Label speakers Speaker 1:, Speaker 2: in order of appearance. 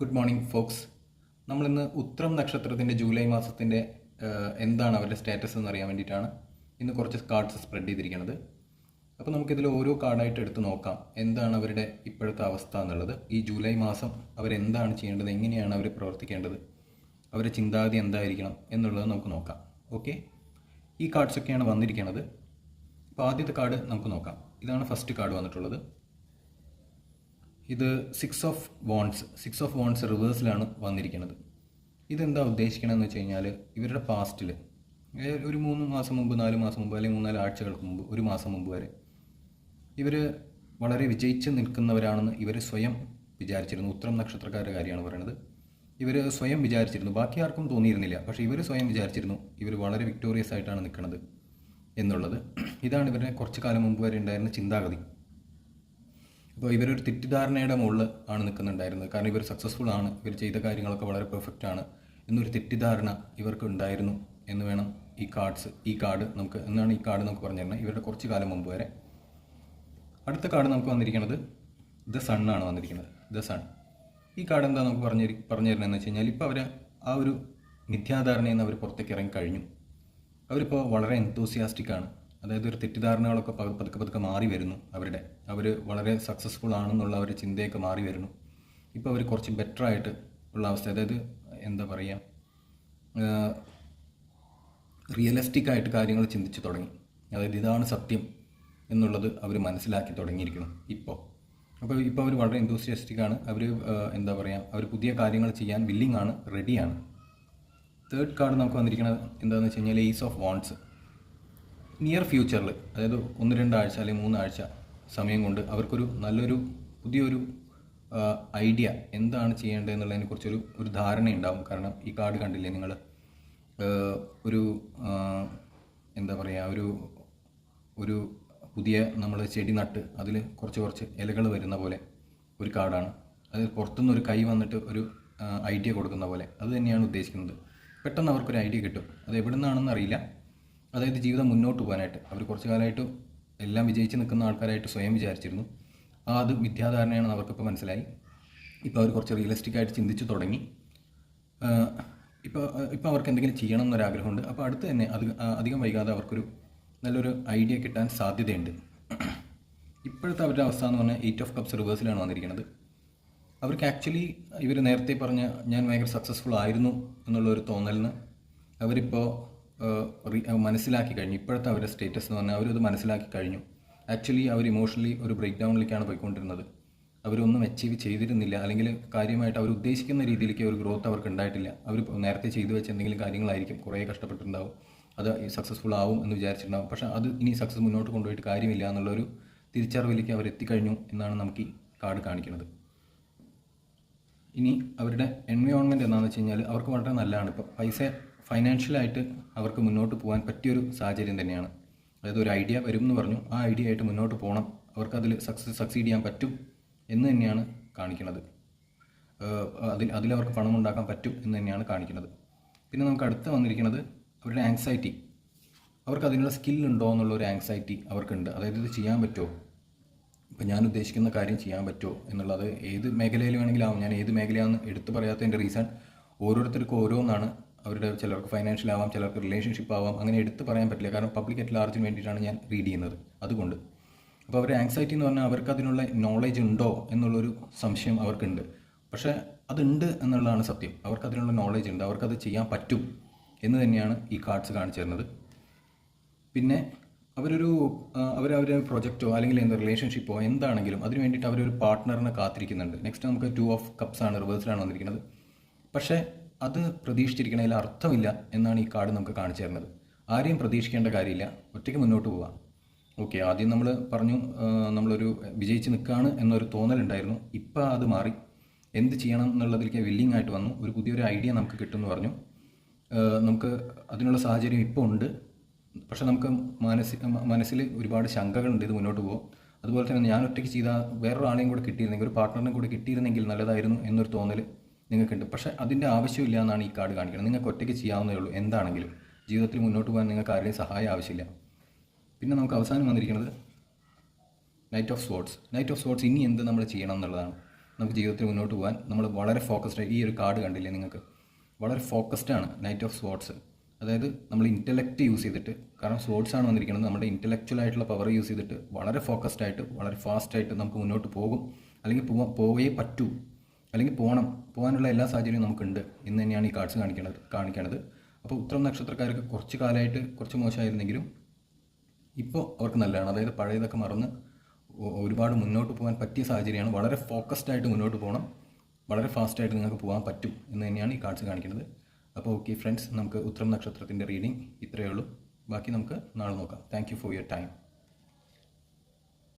Speaker 1: Good morning Fox നമ്മളിന്ന് ഉത്രം നക്ഷത്രത്തിന്റെ July മാസത്തിന്റെ എന്താണ് അവരുടെ സ്റ്റാറ്റസ് എന്ന് അറിയാൻ വേണ്ടിയിട്ടാണ് ഇന്ന് കുറച്ച് കാർഡ്സ് സ്പ്രെഡ് ചെയ്തിരിക്കുന്നത്. അപ്പോൾ നമുക്കിതിൽ ഓരോ കാർഡായിട്ട് എടുത്ത് നോക്കാം. എന്താണ് അവരുടെ ഇപ്പോഴത്തെ അവസ്ഥ എന്നുള്ളത്. ഈ ജൂലൈ മാസം അവരെന്താണ് ചെയ്യേണ്ടത്? എങ്ങനെയാണ് അവർ പ്രവർത്തിക്കേണ്ടത്? അവരുടെ ചിന്താഗതി എന്തായിരിക്കണം എന്നുള്ളത് നമുക്ക് നോക്കാം. ഓക്കെ ഈ കാർഡ്സൊക്കെയാണ് വന്നിരിക്കുന്നത്. അപ്പോൾ ആദ്യത്തെ കാർഡ് നമുക്ക് നോക്കാം. ഇതാണ് ഫസ്റ്റ് കാർഡ് വന്നിട്ടുള്ളത്. ഇത് six of wands six of wands റിവേഴ്സിലാണ് വന്നിരിക്കുന്നത്. ഇതെന്താ ഉദ്ദേശിക്കണമെന്ന് വെച്ച് കഴിഞ്ഞാൽ ഇവരുടെ പാസ്റ്റിൽ ഒരു മൂന്ന് മാസം മുമ്പ് നാല് മാസം മുമ്പ് അല്ലെങ്കിൽ മൂന്നാൽ ആഴ്ചകൾക്ക് മുമ്പ് ഒരു മാസം മുമ്പ് വരെ ഇവർ വളരെ വിജയിച്ച് നിൽക്കുന്നവരാണെന്ന് ഇവർ സ്വയം വിചാരിച്ചിരുന്നു. ഉത്തരം നക്ഷത്രക്കാരുടെ കാര്യമാണ് പറയുന്നത് ഇവർ സ്വയം വിചാരിച്ചിരുന്നു. ബാക്കി ആർക്കും തോന്നിയിരുന്നില്ല. പക്ഷേ ഇവർ സ്വയം വിചാരിച്ചിരുന്നു ഇവർ വളരെ വിക്ടോറിയസ് ആയിട്ടാണ് നിൽക്കുന്നത് എന്നുള്ളത്. ഇതാണ് ഇവരുടെ കുറച്ച് കാലം മുമ്പ് വരെ ഉണ്ടായിരുന്ന ചിന്താഗതി. അപ്പോൾ ഇവരൊരു തെറ്റിദ്ധാരണയുടെ മുകളിൽ ആണ് നിൽക്കുന്നുണ്ടായിരുന്നത്. കാരണം ഇവർ സക്സസ്ഫുൾ ആണ്. ഇവർ ചെയ്ത കാര്യങ്ങളൊക്കെ വളരെ പെർഫെക്റ്റ് ആണ്. എന്നൊരു തെറ്റിദ്ധാരണ ഇവർക്ക് ഉണ്ടായിരുന്നു എന്ന് വേണം ഈ കാർഡ്സ് ഈ കാർഡ് നമുക്ക് എന്നാണ് ഈ കാർഡ് നമുക്ക് പറഞ്ഞു തരുന്നത്? ഇവരുടെ കുറച്ച് കാലം മുമ്പ് വരെ. അടുത്ത കാർഡ് നമുക്ക് വന്നിരിക്കുന്നത് ദ സൺ ആണ് വന്നിരിക്കുന്നത്. ദ സൺ ഈ കാർഡ് എന്താ നമുക്ക് പറഞ്ഞു പറഞ്ഞു തരുന്നതെന്ന് വെച്ച് കഴിഞ്ഞാൽ ഇപ്പോൾ അവർ ആ ഒരു മിഥ്യാധാരണയിൽ നിന്ന് അവർ പുറത്തേക്ക് ഇറങ്ങി കഴിഞ്ഞു. അവരിപ്പോൾ വളരെ enthusiastic ആണ്. അതായത് ഒരു തെറ്റിദ്ധാരണകളൊക്കെ പതുക്കെ പതുക്കെ മാറി വരുന്നു അവരുടെ. അവർ വളരെ സക്സസ്ഫുൾ ആണെന്നുള്ള ഒരു ചിന്തയൊക്കെ മാറി വരുന്നു. ഇപ്പോൾ അവർ കുറച്ച് ബെറ്റർ ആയിട്ട് ഉള്ള അവസ്ഥ അതായത് എന്താ പറയുക റിയലിസ്റ്റിക് ആയിട്ട് കാര്യങ്ങൾ ചിന്തിച്ചു തുടങ്ങി. അതായത് ഇതാണ് സത്യം എന്നുള്ളത് അവർ മനസ്സിലാക്കി തുടങ്ങിയിരിക്കുന്നു ഇപ്പോൾ അപ്പോൾ ഇപ്പോൾ അവർ വളരെ എന്തൂസിയസ്റ്റിക് ആണ്. അവർ എന്താ പറയുക അവർ പുതിയ കാര്യങ്ങൾ ചെയ്യാൻ വില്ലിംഗ് ആണ് റെഡിയാണ് തേർഡ് കാർഡ് നമുക്ക് വന്നിരിക്കുന്നത് എന്താണെന്ന് വെച്ച് കഴിഞ്ഞാൽ ഈസ് ഓഫ് വാണ്ട്സ് നിയർ ഫ്യൂച്ചറിൽ അതായത് ഒന്ന് രണ്ടാഴ്ച അല്ലെങ്കിൽ മൂന്നാഴ്ച സമയം കൊണ്ട് അവർക്കൊരു നല്ലൊരു പുതിയൊരു ഐഡിയ എന്താണ് ചെയ്യേണ്ടതെന്നുള്ളതിനെ കുറിച്ചൊരു ഒരു ധാരണ ഉണ്ടാവും കാരണം ഈ കാർഡ് കണ്ടില്ലേ നിങ്ങൾ ഒരു എന്താ പറയുക ഒരു ഒരു പുതിയ നമ്മൾ ചെടി നട്ട് അതിൽ കുറച്ച് കുറച്ച് ഇലകൾ വരുന്ന പോലെ ഒരു കാർഡാണ്. അത് പുറത്തുനിന്ന് ഒരു കൈ വന്നിട്ട് ഒരു ഐഡിയ കൊടുക്കുന്ന പോലെ അത് തന്നെയാണ് ഉദ്ദേശിക്കുന്നത്. പെട്ടെന്ന് അവർക്കൊരു ഐഡിയ കിട്ടും. അത് എവിടെ നിന്നാണെന്ന് അറിയില്ല. അതായത് ജീവിതം മുന്നോട്ട് പോകാനായിട്ട്. അവർ കുറച്ചു കാലമായിട്ട് എല്ലാം വിജയിച്ച് നിൽക്കുന്ന ആൾക്കാരായിട്ട് സ്വയം വിചാരിച്ചിരുന്നു. ആ അത് മിഥ്യാധാരണയാണെന്ന് അവർക്കിപ്പോൾ മനസ്സിലായി. ഇപ്പോൾ അവർ കുറച്ച് റിയലിസ്റ്റിക് ആയിട്ട് ചിന്തിച്ചു തുടങ്ങി. ഇപ്പോൾ ഇപ്പോൾ അവർക്ക് എന്തെങ്കിലും ചെയ്യണം എന്നൊരാഗ്രഹമുണ്ട്. അപ്പോൾ അടുത്ത് തന്നെ അത് അധികം വൈകാതെ അവർക്കൊരു നല്ലൊരു ഐഡിയ കിട്ടാൻ സാധ്യതയുണ്ട്. ഇപ്പോഴത്തെ അവരുടെ അവസ്ഥ എന്ന് പറഞ്ഞാൽ എയ്റ്റ് ഓഫ് കപ്സ് റിവേഴ്സിലാണ് വന്നിരിക്കുന്നത്. അവർക്ക് ആക്ച്വലി ഇവർ നേരത്തെ പറഞ്ഞ ഞാൻ ഭയങ്കര സക്സസ്ഫുൾ ആയിരുന്നു എന്നുള്ള ഒരു തോന്നലിന് അവരിപ്പോൾ മനസ്സിലാക്കി കഴിഞ്ഞു. ഇപ്പോഴത്തെ അവരുടെ സ്റ്റേറ്റസ് എന്ന് പറഞ്ഞാൽ അവരത് മനസ്സിലാക്കി കഴിഞ്ഞു. ആക്ച്വലി അവർ ഇമോഷണലി ഒരു ബ്രേക്ക് ഡൗണിലേക്കാണ് പോയിക്കൊണ്ടിരുന്നത്. അവരൊന്നും അച്ചീവ് ചെയ്തിരുന്നില്ല. അല്ലെങ്കിൽ കാര്യമായിട്ട് അവർ ഉദ്ദേശിക്കുന്ന രീതിയിലേക്ക് ഒരു ഗ്രോത്ത് അവർക്ക് ഉണ്ടായിട്ടില്ല. അവർ നേരത്തെ ചെയ്തു വെച്ച എന്തെങ്കിലും കാര്യങ്ങളായിരിക്കും. കുറേ കഷ്ടപ്പെട്ടിട്ടുണ്ടാവും. അത് സക്സസ്ഫുൾ ആവും എന്ന് വിചാരിച്ചിട്ടുണ്ടാവും. പക്ഷേ അത് ഇനി സക്സസ് മുന്നോട്ട് കൊണ്ടുപോയിട്ട് കാര്യമില്ല എന്നുള്ളൊരു തിരിച്ചറിവിലേക്ക് അവർ എത്തിക്കഴിഞ്ഞു എന്നാണ് നമുക്ക് ഈ കാർഡ് കാണിക്കുന്നത്. ഇനി അവരുടെ എൻവയോൺമെന്റ് എന്താണെന്ന് വെച്ച് കഴിഞ്ഞാൽ അവർക്ക് വളരെ നല്ലതാണ്. ഇപ്പോൾ പൈസ ഫൈനാൻഷ്യലായിട്ട് അവർക്ക് മുന്നോട്ട് പോകാൻ പറ്റിയൊരു സാഹചര്യം തന്നെയാണ്. അതായത് ഒരു ഐഡിയ വരും എന്ന് പറഞ്ഞു. ആ ഐഡിയ ആയിട്ട് മുന്നോട്ട് പോകണം. അവർക്ക് അതിൽ സക്സസ് സക്സീഡ് ചെയ്യാൻ പറ്റും എന്ന് തന്നെയാണ് കാണിക്കുന്നത്. അതിൽ അതിലവർക്ക് പണം ഉണ്ടാക്കാൻ പറ്റും എന്ന് തന്നെയാണ് കാണിക്കുന്നത്. പിന്നെ നമുക്ക് അടുത്ത് വന്നിരിക്കുന്നത് അവരുടെ ആങ്സൈറ്റി അവർക്ക് അതിനുള്ള സ്കില്ലുണ്ടോ എന്നുള്ള ഒരു ആങ്സൈറ്റി അവർക്കുണ്ട്. അതായത് ഇത് ചെയ്യാൻ പറ്റുമോ? ഇപ്പം ഞാൻ ഉദ്ദേശിക്കുന്ന കാര്യം ചെയ്യാൻ പറ്റുമോ എന്നുള്ളത് ഏത് മേഖലയിൽ വേണമെങ്കിലും ആവും ഞാൻ ഏത് മേഖലയാണെന്ന് എടുത്തു പറയാത്തതിന്റെ റീസൺ ഓരോരുത്തർക്കും ഓരോന്നാണ്. അവരുടെ ചിലർക്ക് ഫൈനാൻഷ്യൽ ആവാം ചിലർക്ക് റിലേഷൻഷിപ്പ് ആവാം അങ്ങനെ എടുത്ത് പറയാൻ പറ്റില്ല. കാരണം പബ്ലിക് അറ്റ് ലാർജിന് വേണ്ടിയിട്ടാണ് ഞാൻ റീഡ് ചെയ്യുന്നത്. അതുകൊണ്ട്. അപ്പോൾ അവരുടെ ആങ്സൈറ്റി എന്ന് പറഞ്ഞാൽ അവർക്ക് അതിനുള്ള നോളേജ് ഉണ്ടോ എന്നുള്ളൊരു സംശയം അവർക്കുണ്ട്. പക്ഷേ അതുണ്ട് എന്നുള്ളതാണ് സത്യം. അവർക്ക് അതിനുള്ള നോളേജ് ഉണ്ട്. അവർക്കത് ചെയ്യാൻ പറ്റും എന്ന് തന്നെയാണ് ഈ കാർഡ്സ് കാണിച്ചു തരുന്നത്. പിന്നെ അവരൊരു അവർ പ്രൊജക്റ്റോ അല്ലെങ്കിൽ എന്താ റിലേഷൻഷിപ്പോ എന്താണെങ്കിലും അതിന് വേണ്ടിയിട്ട് അവരൊരു പാർട്ട്ണറിനെ കാത്തിരിക്കുന്നുണ്ട്. നെക്സ്റ്റ് നമുക്ക് ടു ഓഫ് കപ്സ് ആണ് റിവേഴ്സിലാണ് വന്നിരിക്കുന്നത്. പക്ഷേ അത് പ്രതീക്ഷിച്ചിരിക്കണതിൽ അർത്ഥമില്ല എന്നാണ് ഈ കാർഡ് നമുക്ക് കാണിച്ചു തരുന്നത്. ആരെയും പ്രതീക്ഷിക്കേണ്ട കാര്യമില്ല. ഒറ്റയ്ക്ക് മുന്നോട്ട് പോവാം. ഓക്കെ ആദ്യം നമ്മൾ പറഞ്ഞു നമ്മളൊരു വിജയിച്ച് നിൽക്കുകയാണ് എന്നൊരു തോന്നലുണ്ടായിരുന്നു ഇപ്പം അത് മാറി. എന്ത് ചെയ്യണം എന്നുള്ളതിലേക്ക് വില്ലിംഗ് ആയിട്ട് വന്നു. ഒരു പുതിയൊരു ഐഡിയ നമുക്ക് കിട്ടുമെന്ന് പറഞ്ഞു. നമുക്ക് അതിനുള്ള സാഹചര്യം ഇപ്പോൾ ഉണ്ട്. പക്ഷേ നമുക്ക് മനസ്സി മനസ്സിൽ ഒരുപാട് ശങ്കകളുണ്ട് ഇത് മുന്നോട്ട് പോകും അതുപോലെ തന്നെ ഞാൻ ഒറ്റയ്ക്ക് ചെയ്ത വേറൊരാളെയും കൂടെ കിട്ടിയിരുന്നെങ്കിൽ ഒരു പാർട്ട്ണറിനെ കൂടെ കിട്ടിയിരുന്നെങ്കിൽ നല്ലതായിരുന്നു എന്നൊരു തോന്നൽ നിങ്ങൾക്കുണ്ട്. പക്ഷേ അതിന്റെ ആവശ്യമില്ല എന്നാണ് ഈ കാർഡ് കാണിക്കുന്നത്. നിങ്ങൾക്ക് ഒറ്റയ്ക്ക് ചെയ്യാവുന്നേ ഉള്ളൂ. എന്താണെങ്കിലും ജീവിതത്തിൽ മുന്നോട്ട് പോകാൻ നിങ്ങൾക്ക് ആരുടെയും സഹായം ആവശ്യമില്ല. പിന്നെ നമുക്ക് അവസാനം വന്നിരിക്കുന്നത് knight of swords knight of swords ഇനി എന്ത് നമ്മൾ ചെയ്യണം എന്നുള്ളതാണ്. നമുക്ക് ജീവിതത്തിൽ മുന്നോട്ട് പോകാൻ നമ്മൾ വളരെ ഫോക്കസ്ഡ് ഈ ഒരു കാർഡ് കണ്ടില്ലേ നിങ്ങൾക്ക്? വളരെ ഫോക്കസ്ഡ് ആണ് നൈറ്റ് ഓഫ് സ്പോർട്സ് അതായത് നമ്മൾ ഇന്റലക്റ്റ് യൂസ് ചെയ്തിട്ട് കാരണം സ്പോർട്സ് ആണ് വന്നിരിക്കുന്നത്. നമ്മുടെ ഇന്റലക്ച്വൽ ആയിട്ടുള്ള പവർ യൂസ് ചെയ്തിട്ട് വളരെ ഫോക്കസ്ഡ് ആയിട്ട് വളരെ ഫാസ്റ്റ് ആയിട്ട് നമുക്ക് മുന്നോട്ട് പോകും. അല്ലെങ്കിൽ പോവേ പറ്റൂ. അല്ലെങ്കിൽ പോകണം പോകാനുള്ള എല്ലാ സാഹചര്യവും നമുക്കുണ്ട്. ഇന്ന് തന്നെയാണ് ഈ കാർഡ്സ് കാണിക്കണത് കാണിക്കണത്. അപ്പോൾ ഉത്തരം നക്ഷത്രക്കാർക്ക് കുറച്ച് കാലമായിട്ട് കുറച്ച് മോശമായിരുന്നെങ്കിലും ഇപ്പോൾ അവർക്ക് നല്ലതാണ്. അതായത് പഴയതൊക്കെ മറന്ന് ഒരുപാട് മുന്നോട്ട് പോകാൻ പറ്റിയ സാഹചര്യമാണ്. വളരെ ഫോക്കസ്ഡ് ആയിട്ട് മുന്നോട്ട് പോകണം. വളരെ ഫാസ്റ്റായിട്ട് നിങ്ങൾക്ക് പോകാൻ പറ്റും എന്ന് തന്നെയാണ് ഈ കാർഡ്സ് കാണിക്കുന്നത്. അപ്പോൾ ഓക്കെ ഫ്രണ്ട്സ് നമുക്ക് ഉത്തരം നക്ഷത്രത്തിന്റെ റീഡിംഗ് ഇത്രയേ ഉള്ളൂ. ബാക്കി നമുക്ക് നാളെ നോക്കാം. Thank for your time